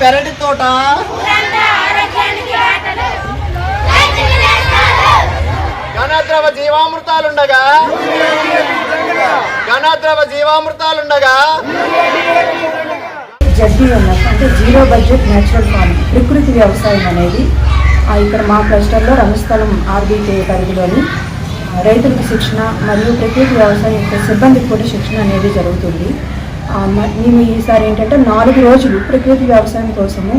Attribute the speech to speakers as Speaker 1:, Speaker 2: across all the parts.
Speaker 1: పెరటి తోట. ఘనద్రవ జీవామృతాలుండగా. ఘనద్రవ జీవామృతాలుండగా.
Speaker 2: జడ్బీఎంఎఫ్ అంటే జీరో బడ్జెట్ న్యాచురల్ ఫార్మింగ్ ప్రకృతి వ్యవసాయం అనేది ఇక్కడ మా క్లస్టర్లో రంగస్థలం ఆర్బీకే పరిధిలోని రైతులకు శిక్షణ మరియు ప్రకృతి వ్యవసాయం యొక్క సిబ్బందికి కూడా శిక్షణ అనేది జరుగుతుంది. మేము ఈసారి ఏంటంటే నాలుగు రోజులు ప్రకృతి వ్యవసాయం కోసము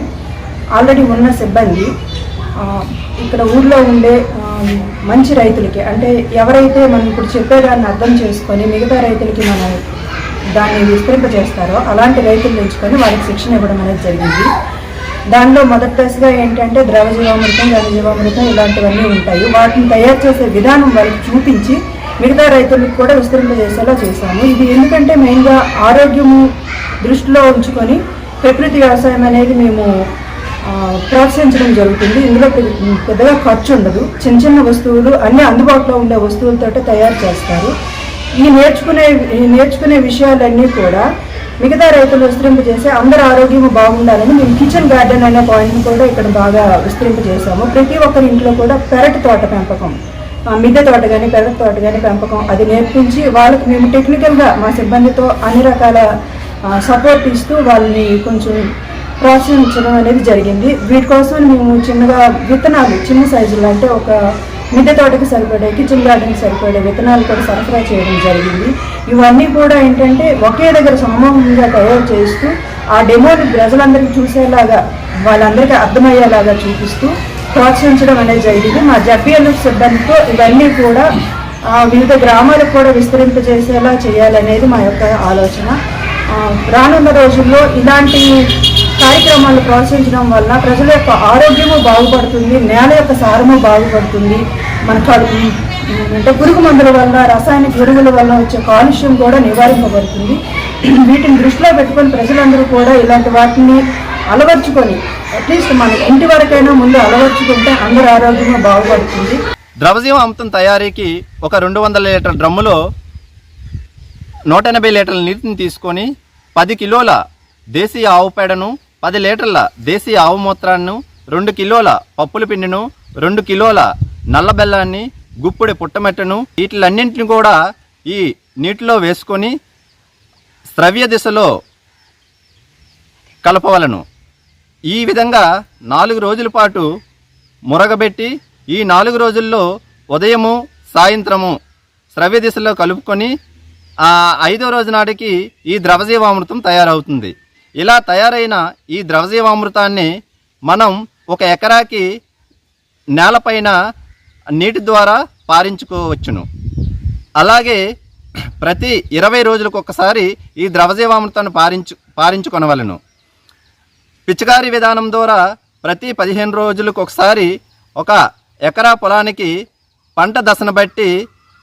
Speaker 2: ఆల్రెడీ ఉన్న సిబ్బంది ఇక్కడ ఊర్లో ఉండే మంచి రైతులకి అంటే ఎవరైతే మనం ఇప్పుడు చెప్పేదాన్ని అర్థం చేసుకొని మిగతా రైతులకి మనం దాన్ని విస్తరింపజేస్తారో అలాంటి రైతులు ఎంచుకొని వారికి శిక్షణ ఇవ్వడం అనేది జరిగింది. దానిలో మొదటి దశగా ఏంటంటే ద్రవ జీవామృతం ఘన జీవామృతం ఇలాంటివన్నీ ఉంటాయి. వాటిని తయారు చేసే విధానం వాళ్ళకి చూపించి మిగతా రైతులకు కూడా విస్తరింపజేసేలా చేశాము. ఇది ఎందుకంటే మెయిన్గా ఆరోగ్యము దృష్టిలో ఉంచుకొని ప్రకృతి వ్యవసాయం అనేది మేము ప్రోత్సహించడం జరుగుతుంది. ఇందులో పెద్ద- పెద్దగా ఖర్చు ఉండదు. చిన్న చిన్న వస్తువులు అన్ని అందుబాటులో ఉండే వస్తువులతో తయారు చేస్తారు. ఈ నేర్చుకునే ఈ నేర్చుకునే విషయాలన్నీ కూడా మిగతా రైతులు విస్తరింపజేసి అందరి ఆరోగ్యం బాగుండాలని మేము కిచెన్ గార్డెన్ అనే పాయింట్ని కూడా ఇక్కడ బాగా విస్తరింపజేసాము ప్రతి ఒక్కరి ఇంట్లో కూడా పెరటి తోట పెంపకం మిద్దె తోట కానీ పెరటి తోట కానీ పెంపకం అది నేర్పించి వాళ్ళకి మేము టెక్నికల్గా మా సిబ్బందితో అన్ని రకాల సపోర్ట్ ఇస్తూ వాళ్ళని కొంచెం ప్రోత్సహించడం అనేది జరిగింది. వీటి కోసం మేము చిన్నగా విత్తనాలు చిన్న సైజులో అంటే ఒక మిద్దె తోటకి సరిపడే కిచెన్ గార్డెన్కి సరిపడే విత్తనాలు కూడా సరఫరా చేయడం జరిగింది. ఇవన్నీ కూడా ఏంటంటే ఒకే దగ్గర సమూహంగా తయారు చేస్తూ ఆ డెమోని ప్రజలందరికీ చూసేలాగా వాళ్ళందరికీ అర్థమయ్యేలాగా చూపిస్తూ ప్రోత్సహించడం అనేది జరిగింది. మా జడ్బిఎల్ఎఫ్ సిబ్బందితో ఇవన్నీ కూడా వివిధ గ్రామాలకు కూడా విస్తరింపజేసేలా చేయాలనేది మా యొక్క ఆలోచన. రానున్న రోజుల్లో ఇలాంటి కార్యక్రమాలు ప్రోత్సహించడం వల్ల ప్రజల యొక్క ఆరోగ్యము బాగుపడుతుంది నేల యొక్క సారము బాగుపడుతుంది. మన అంటే పురుగు మందుల వల్ల రసాయనిక ఎరువుల వల్ల వచ్చే కాలుష్యం కూడా నివారింపబడుతుంది. వీటిని దృష్టిలో పెట్టుకొని ప్రజలందరూ కూడా ఇలాంటి వాటిని అలవర్చుకొని అట్లీస్ట్ మన ఇంటి వరకైనా ముందు అలవర్చుకుంటే అందరి ఆరోగ్యం బాగుపడుతుంది.
Speaker 1: ద్రవజీవ అమృతం తయారీకి ఒక రెండు వందల లీటర్ డ్రమ్ములో నూట ఎనభై లీటర్ల నీటిని తీసుకొని పది కిలోల దేశీయ ఆవు పేడను పది లీటర్ల దేశీయ ఆవు మూత్రాన్ని రెండు కిలోల పప్పుల పిండిను రెండు కిలోల నల్ల బెల్లాన్ని గుప్పుడి పుట్టమెట్టను వీటిలన్నింటిని కూడా ఈ నీటిలో వేసుకొని స్రవ్య దిశలో కలపవలను. ఈ విధంగా నాలుగు రోజుల పాటు మురగబెట్టి ఈ నాలుగు రోజుల్లో ఉదయము సాయంత్రము శ్రవ్య దిశలో కలుపుకొని ఆ ఐదో రోజు నాటికి ఈ ద్రవజీవామృతం తయారవుతుంది. ఇలా తయారైన ఈ ద్రవజీవామృతాన్ని మనం ఒక ఎకరాకి నేలపైన నీటి ద్వారా పారించుకోవచ్చును. అలాగే ప్రతి ఇరవై రోజులకు ఒకసారి ఈ ద్రవజీవామృతాన్ని పారించు పారించుకొనవలను. పిచికారీ విధానం ద్వారా ప్రతి పదిహేను రోజులకు ఒకసారి ఒక ఎకరా పొలానికి పంట దశను బట్టి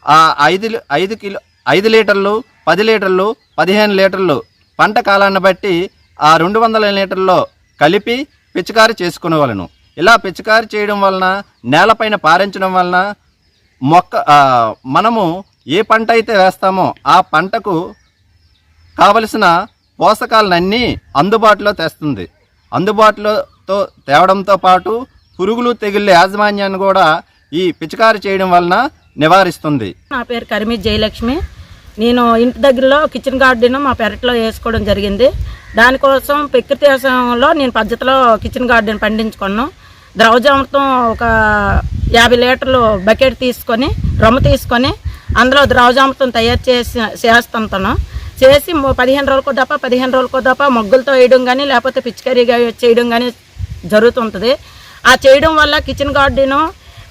Speaker 1: ఆ ఐదు ఐదు కిలో ఐదు లీటర్లు పది లీటర్లు పదిహేను లీటర్లు పంట కాలాన్ని బట్టి ఆ రెండు వందల లీటర్లో కలిపి పిచికారి చేసుకునేవాళ్ళను. ఇలా పిచికారి చేయడం వలన నేలపైన పారించడం వలన మొక్క మనము ఏ పంట అయితే వేస్తామో ఆ పంటకు కావలసిన పోషకాలన్నీ అందుబాటులో తెస్తుంది. అందుబాటులోతో తేవడంతో పాటు పురుగులు తెగుళ్ళ యాజమాన్యాన్ని కూడా ఈ పిచికారి చేయడం వలన నివారిస్తుంది.
Speaker 3: నా పేరు కరిమి జయలక్ష్మి. నేను ఇంటి దగ్గరలో కిచెన్ గార్డెన్ మా పెరట్లో వేసుకోవడం జరిగింది. దానికోసం ప్రకృతి వ్యవసాయంలో నేను పద్ధతిలో కిచెన్ గార్డెన్ పండించుకున్నాను. ద్రవజామృతం ఒక యాభై లీటర్లు బకెట్ తీసుకొని రొమ్మ తీసుకొని అందులో ద్రవజామృతం తయారు చేసి చేస్తుంటాను చేసి పదిహేను రోజులకో దప్ప పదిహేను రోజులకో దప్ప మొగ్గులతో వేయడం కానీ లేకపోతే పిచికారీగా చేయడం కానీ జరుగుతుంటుంది. ఆ చేయడం వల్ల కిచెన్ గార్డెను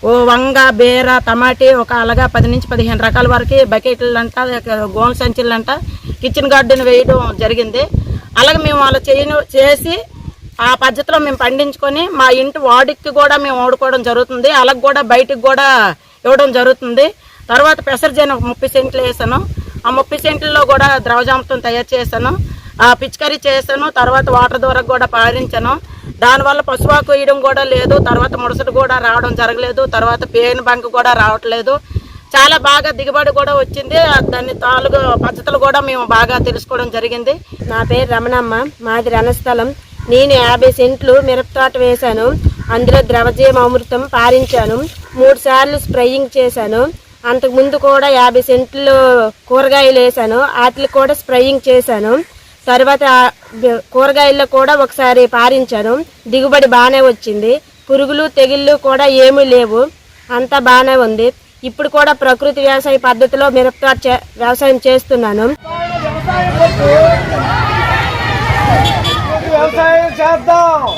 Speaker 3: ఓ వంగ బీర టమాటీ ఒక అలాగా పది నుంచి పదిహేను రకాల వరకు బకెట్లు అంట సంచులంట కిచెన్ గార్డెన్ వేయడం జరిగింది. అలాగే మేము అలా చేయను చేసి ఆ పద్ధతిలో మేము పండించుకొని మా ఇంటి వాడికి కూడా మేము వాడుకోవడం జరుగుతుంది. అలాగ కూడా బయటికి కూడా ఇవ్వడం జరుగుతుంది. తర్వాత పెసర్జైన ఒక ముప్పై సెంట్లు వేసాను. ఆ ముప్పై సెంట్లలో కూడా ద్రవజామృతం తయారు చేశాను. ఆ పిచికారీ చేశాను తర్వాత వాటర్ ద్వారా కూడా పారించాను దానివల్ల పశువాకు వేయడం కూడా లేదు తర్వాత ముడసలు కూడా రావడం జరగలేదు తర్వాత పేను బంక్ కూడా రావట్లేదు. చాలా బాగా దిగుబడి కూడా వచ్చింది. దాన్ని దాని తాలూకు పద్ధతులు కూడా మేము బాగా తెలుసుకోవడం జరిగింది.
Speaker 4: నా పేరు రమణమ్మ మాది రణస్థలం. నేను యాభై సెంట్లు మిరప తోట వేశాను. అందులో ద్రవజీవ అమృతం పారించాను మూడు సార్లు స్ప్రేయింగ్ చేశాను. అంతకుముందు కూడా యాభై సెంట్లు కూరగాయలు వేశాను వాటికి కూడా స్ప్రేయింగ్ చేశాను. తర్వాత కూరగాయల్లో కూడా ఒకసారి పారించాను. దిగుబడి బాగానే వచ్చింది. పురుగులు తెగుళ్ళు కూడా ఏమీ లేవు. అంతా బాగానే ఉంది. ఇప్పుడు కూడా ప్రకృతి వ్యవసాయ పద్ధతిలో మిరప చే- వ్యవసాయం చేస్తున్నాను.
Speaker 5: వ్యవసాయం చేద్దాం.